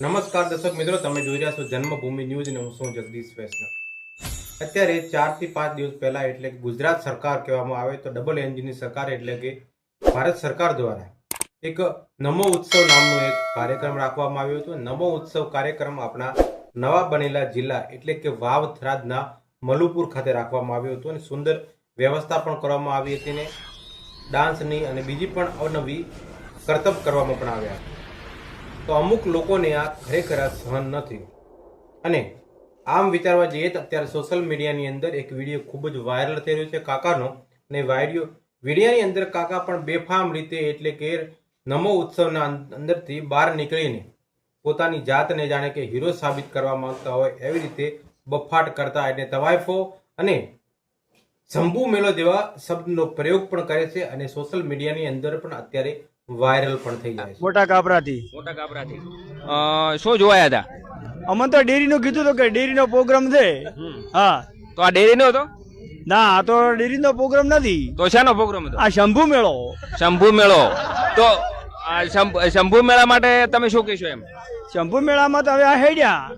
નમસ્કાર દર્શક મિત્રો, તમે જોઈ રહ્યા છો જન્મભૂમિ ન્યૂઝ અને હું છું જગદીશ વૈષ્ણવ. અત્યારે ચારથી પાંચ દિવસ પહેલાં એટલે કે ગુજરાત સરકાર કહેવામાં આવે તો ડબલ એન્જિનની સરકાર એટલે કે ભારત સરકાર દ્વારા એક નમો ઉત્સવ નામનો એક કાર્યક્રમ રાખવામાં આવ્યો હતો. નમો ઉત્સવ કાર્યક્રમ આપણા નવા બનેલા જિલ્લા એટલે કે વાવ થરાદના મલુપુર ખાતે રાખવામાં આવ્યો હતો અને સુંદર વ્યવસ્થા પણ કરવામાં આવી હતી ને ડાન્સની અને બીજી પણ અવનવી કરતબ કરવામાં પણ આવ્યા હતા. તો અમુક લોકોને આ ખરેખર સહન ન થયું. અને આમ વિચારવા જઈએ તો અત્યારે સોશિયલ મીડિયાની અંદર એક વીડિયો ખૂબ જ વાયરલ થઈ રહ્યો છે કાકાનો. અને વાયરિયો વિડીયાની અંદર કાકા પણ બેફામ રીતે એટલે કે નમો ઉત્સવના અંદરથી બહાર નીકળીને પોતાની જાતને જાણે કે હીરો સાબિત કરવા માંગતા હોય એવી રીતે બફાટ કરતા એટલે તવાયફો અને શંભુ મેલો જેવા શબ્દનો પ્રયોગ પણ કરે છે અને સોશિયલ મીડિયાની અંદર પણ અત્યારે વાયરલ પણ થઈ જાય છે. મોટા કાપરાથી મોટા કાપરાથી અ, શું જોવાયા હતા? અમને તો ડેરીનું કીધું હતું કે ડેરીનો પ્રોગ્રામ છે. હા. તો આ ડેરી નો હતો? ના આ તો ડેરીનો પ્રોગ્રામ નથી. તો શાનો પ્રોગ્રામ હતો? આ શંભુ મેળો. શંભુ મેળો. તો આ શંભ- શંભુ મેળા માટે તમે શું કહેશો એમ? શંભુ મેળામાં તો હવે આ હેડ્યા.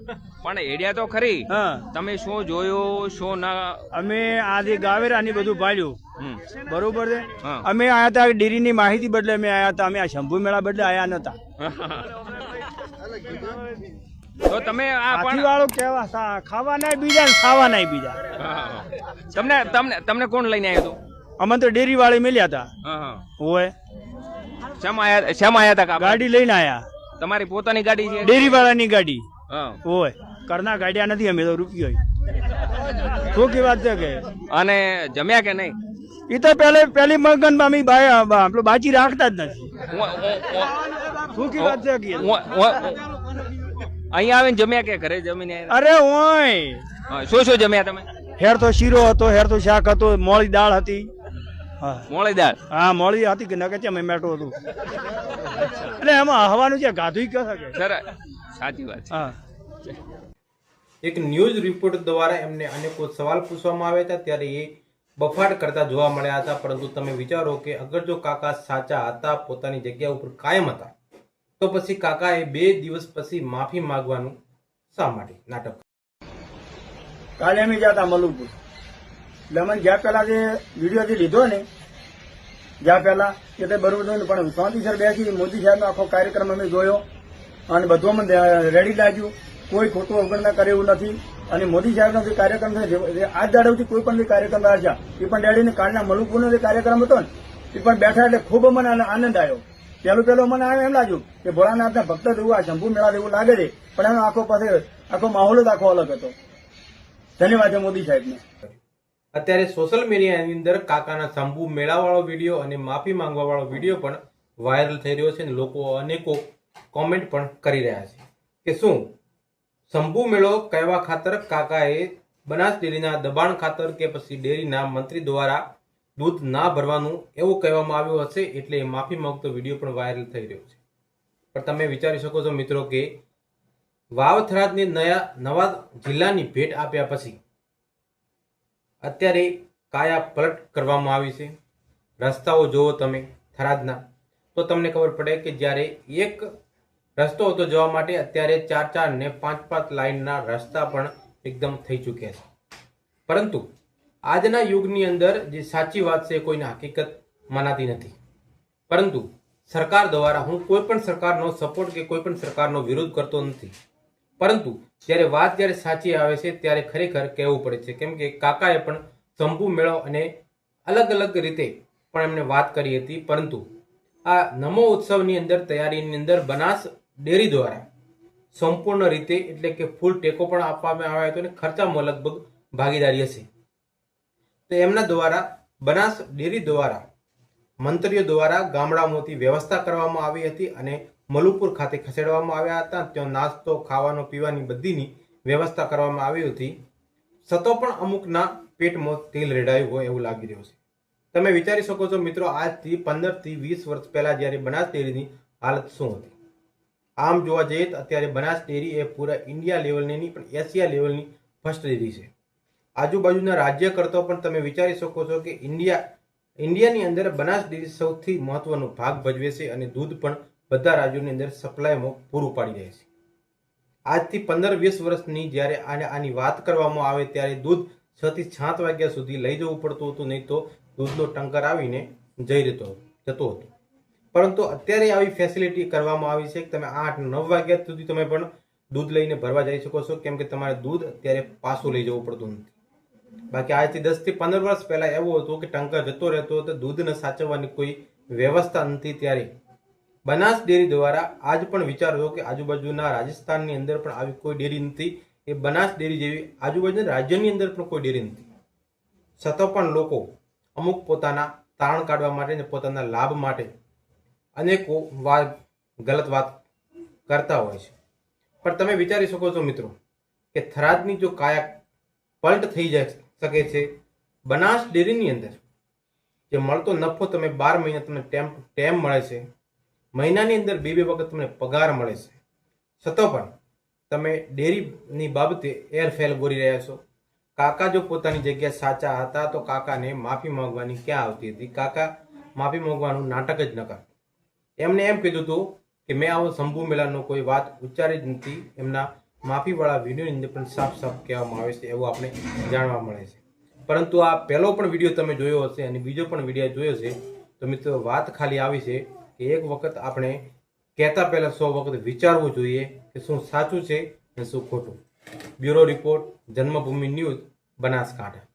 પણ એડિયા તો ખરી. હા. તમે શું જોયું શું ના? અમે આજે ગાવેરાની બધું પાડ્યું બરોબર છે? અમે આયા હતા ડેરીની માહિતી બદલે અમે આયા હતા. અમે આ શંભુ મેળા બદલે આયા નતા. તો તમે આ વાળો કેવા સા- ખાવા નાય બીજા ખાવાના બીજા. તમને તમને તમને કોણ લઈને આવ્યું હતું અમે તો ડેરી વાળી મળ્યા હતા. હોય શેમ આયા શેમાં આયા હતા ગાડી લઈને આયા. તમારી પોતાની ગાડી છે? ડેરી વાળાની ગાડી હોય કરના ગાડ્યા નથી અમે તો રૂપિયો ખોખી વાત છે કે? અને જમ્યા કે નહીં? એ તો પેલે પેલી મગન અમે આપણું બાજી રાખતા જ નથી. ખોખી વાત છે કે? અહીંયા આવીને જમ્યા કે ઘરે જમીને અરે ઓય! શું શું જમ્યા તમે? હેર તો શીરો હતો હેર તો શાક હતો મોળી દાળ હતી. હા. મોળી દાળ? હા મોળી હતી કે નકે છે મેટો હતું? એટલે એમાં હવાનું છે ગાધું કહે સરસ. સાચી વાત હા. એક ન્યૂઝ રિપોર્ટ દ્વારા એમને અનેકો સવાલ પૂછવામાં આવ્યા હતા. ત્યારે એ બફાટ કરતા જોવા મળ્યા હતા. પરંતુ તમે વિચારો કે અગર જો કાકા સાચા હતા, પોતાની જગ્યા ઉપર કાયમ હતા, તો પછી કાકાએ બે દિવસ પછી માફી માંગવાનું શા માટે નાટક કાલે અમે ગયા હતા મલુપુર. એટલે જ્યાં પેલા જે વીડિયો જે લીધો ને, જ્યાં પેલા એ તો બરોબર જોયું પણ શાંતિ સર બેસી, મોદી સાહેબનો આખો કાર્યક્રમ અમે જોયો અને બધું અમને રેડી લાગ્યું. કોઈ ખોટું અવગણના કરે એવું નથી. અને મોદી સાહેબનો જે કાર્યક્રમ છે આ જે દાડવથી કોઈ પણ જે કાર્યક્રમ રાખ્યા એ પણ ડેડીને કાળના મલુપુરનો જે કાર્યક્રમ હતો ને, એ પણ બેઠા એટલે ખૂબ મને આન- આનંદ આવ્યો. પહેલું પહેલું મને એમ લાગ્યું કે ભોળાનાથના ભક્ત જેવું આ શંભુ મેળા જેવું લાગે છે, પણ એનો આખો પાસે આખો માહોલ જ આખો અલગ હતો. ધન્યવાદ મોદી સાહેબને. અત્યારે સોશિયલ મીડિયાની અંદર કાકાના શંભુ મેળાવાળો વીડિયો અને માફી માંગવા વાળો વીડિયો પણ વાયરલ થઈ રહ્યો છે અને લોકો અનેકો કોમેન્ટ પણ કરી રહ્યા છે. કે શું? શંભુ મેળો કહેવા ખાતર કાકાએ બનાસ ડેરીના દબાણ ખાતર કે પછી ડેરીના મંત્રી દ્વારા દૂધ ના ભરવાનું એવું કહેવામાં આવ્યું હશે એટલે માફી માંગતો વીડિયો પણ વાયરલ થઈ રહ્યો છે. પણ તમે વિચારી શકો છો મિત્રો કે વાવ થરાદની નયા નવા જિલ્લાની ભેટ આપ્યા પછી અત્યારે કાયા પલટ કરવામાં આવી છે. રસ્તાઓ જુઓ તમે થરાદના. તો તમને ખબર પડે કે જ્યારે એક રસ્તો હતો જવા માટે, અત્યારે ચાર ચાર ને પાંચ પાંચ લાઇનના રસ્તા પણ એકદમ થઈ ચૂક્યા છે. પરંતુ આજના યુગની અંદર જે સાચી વાત છે કોઈને હકીકત મનાતી નથી. પરંતુ સરકાર દ્વારા હું કોઈ પણ સરકારનો સપોર્ટ કે કોઈ પણ સરકારનો વિરોધ કરતો નથી. પરંતુ જ્યારે વાત જ્યારે સાચી આવે છે, ત્યારે ખરેખર કહેવું પડે છે. કેમ કે કાકાએ પણ શંભુ મેળો અને અલગ અલગ રીતે પણ એમને વાત કરી હતી. પરંતુ આ નમો ઉત્સવની અંદર, તૈયારીની અંદર, બનાસ ડેરી દ્વારા સંપૂર્ણ રીતે, એટલે કે ફૂલ ટેકો પણ આપવામાં આવ્યો હતો અને ખર્ચામાં લગભગ ભાગીદારી હશે. તો એમના દ્વારા, બનાસ ડેરી દ્વારા, મંત્રીઓ દ્વારા ગામડામાંથી વ્યવસ્થા કરવામાં આવી હતી અને મલુપુર ખાતે ખસેડવામાં આવ્યા હતા. ત્યાં નાસ્તો, ખાવાનો, પીવાની બધીની વ્યવસ્થા કરવામાં આવી હતી. છતાં પણ અમુકના પેટમાં તેલ રેડાયું હોય એવું લાગી રહ્યું છે. તમે વિચારી શકો છો, મિત્રો, આજથી પંદરથી વીસ વર્ષ પહેલાં જ્યારે બનાસ ડેરીની હાલત શું હતી? આમ જોવા જઈએ તો અત્યારે બનાસ ડેરી એ પૂરા ઇન્ડિયા લેવલની નહીં, પણ એશિયા લેવલની ફર્સ્ટ ડેરી છે. આજુબાજુના રાજ્ય કરતો પણ તમે વિચારી શકો છો કે ઇન્ડિયા, ઇન્ડિયાની અંદર બનાસ ડેરી સૌથી મહત્વનો ભાગ ભજવે છે અને દૂધ પણ બધા રાજ્યોની અંદર સપ્લાયમાં પૂરું પાડી જાય છે. આજથી પંદર વીસ વર્ષની જ્યારે આને આની વાત કરવામાં આવે ત્યારે દૂધ છ થી સાત વાગ્યા સુધી લઈ જવું પડતું હતું, નહીં તો દૂધનો ટંકર આવીને જઈ રહેતો જતો હતો. પરંતુ અત્યારે આવી ફેસિલિટી કરવામાં આવી છે કે તમે આઠ નવ વાગ્યા સુધી તમે પણ દૂધ લઈને ભરવા જઈ શકો છો. કેમ કે તમારે દૂધ અત્યારે પાછું લઈ જવું પડતું નથી. બાકી આજથી દસથી પંદર વર્ષ પહેલા એવું હતું કે ટંકર જતો રહેતો હતો દૂધને સાચવવાની કોઈ વ્યવસ્થા નથી ત્યારે. બનાસ ડેરી દ્વારા આજ પણ વિચારો કે આજુબાજુના રાજસ્થાનની અંદર પણ આવી કોઈ ડેરી નથી. એ બનાસ ડેરી જેવી આજુબાજુના રાજ્યની અંદર પણ કોઈ ડેરી નથી. છતાં પણ લોકો અમુક પોતાના તારણ કાઢવા માટે અને પોતાના લાભ માટે અનેકો વાત ગલત વાત કરતા હોય છે. પણ તમે વિચારી શકો છો મિત્રો કે થરાદની જો કાયા પલટ થઈ જાય શકે છે, બનાસ ડેરીની અંદર જે મળતો નફો તમે બાર મહિના તમને ટેમ ટેમ મળે છે, મહિનાની અંદર બે બે વખત તમને પગાર મળે છે. છતાં પણ તમે ડેરીની બાબતે એરફેલ ગોરી રહ્યા છો. કાકા જો પોતાની જગ્યા સાચા હતા તો કાકાને માફી માંગવાની ક્યાં આવતી હતી? કાકા માફી માંગવાનું નાટક જ ન કરતા. એમને એમ કીધું હતું કે મેં આવો શંભુ મેળાનો કોઈ વાત ઉચ્ચારી જ નથી. એમના માફીવાળા વિડીયોની અંદર પણ સાફ સાફ કહેવામાં આવે છે એવું આપણે જાણવા મળે છે. પરંતુ આ પહેલો પણ વીડિયો તમે જોયો હશે અને બીજો પણ વીડિયો જોયો છે. તો મિત્રો, વાત ખાલી આવી છે કે એક વખત આપણે કહેતા પહેલાં સો વખત વિચારવું જોઈએ કે શું સાચું છે અને શું ખોટું. Bureau report, Janmabhoomi news, Banaskantha.